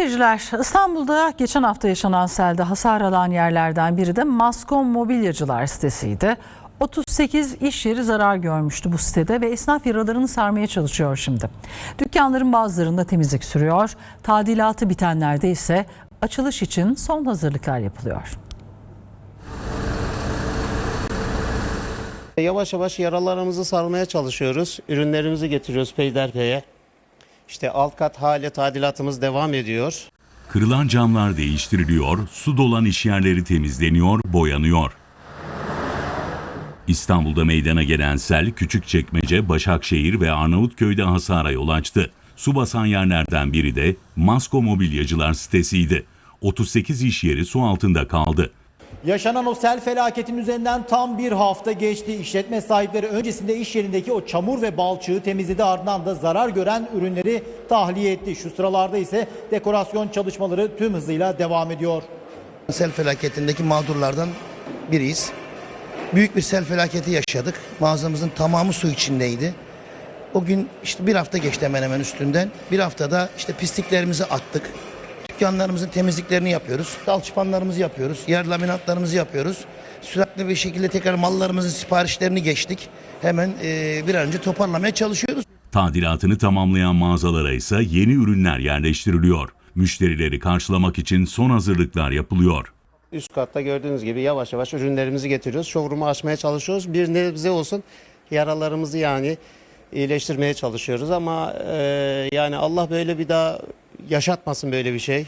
Seyirciler, İstanbul'da geçen hafta yaşanan selde hasar alan yerlerden biri de Maskom Mobilyacılar sitesiydi. 38 iş yeri zarar görmüştü bu sitede ve esnaf yaralarını sarmaya çalışıyor şimdi. Dükkanların bazılarında temizlik sürüyor, tadilatı bitenlerde ise açılış için son hazırlıklar yapılıyor. Yavaş yavaş yaralarımızı sarmaya çalışıyoruz. Ürünlerimizi getiriyoruz peyderpeye. İşte alt kat hale tadilatımız devam ediyor. Kırılan camlar değiştiriliyor, su dolan işyerleri temizleniyor, boyanıyor. İstanbul'da meydana gelen sel Küçükçekmece, Başakşehir ve Arnavutköy'de hasara yol açtı. Su basan yerlerden biri de Masko Mobilyacılar sitesiydi. 38 iş yeri su altında kaldı. Yaşanan o sel felaketinin üzerinden tam bir hafta geçti. İşletme sahipleri öncesinde iş yerindeki o çamur ve balçığı temizledi ardından da zarar gören ürünleri tahliye etti. Şu sıralarda ise dekorasyon çalışmaları tüm hızıyla devam ediyor. Sel felaketindeki mağdurlardan biriyiz. Büyük bir sel felaketi yaşadık. Mağazamızın tamamı su içindeydi. O gün işte bir hafta geçti hemen hemen üstünden. Bir haftada işte pisliklerimizi attık. Dükkanlarımızın temizliklerini yapıyoruz. Alçıpanlarımızı yapıyoruz. Yer laminatlarımızı yapıyoruz. Sürekli bir şekilde tekrar mallarımızın siparişlerini geçtik. Hemen eee, bir an önce toparlamaya çalışıyoruz. Tadilatını tamamlayan mağazalara ise yeni ürünler yerleştiriliyor. Müşterileri karşılamak için son hazırlıklar yapılıyor. Üst katta gördüğünüz gibi yavaş yavaş ürünlerimizi getiriyoruz. Showroom'u açmaya çalışıyoruz. Bir nebze olsun yaralarımızı yani iyileştirmeye çalışıyoruz ama e, yani Allah böyle bir daha yaşatmasın böyle bir şey.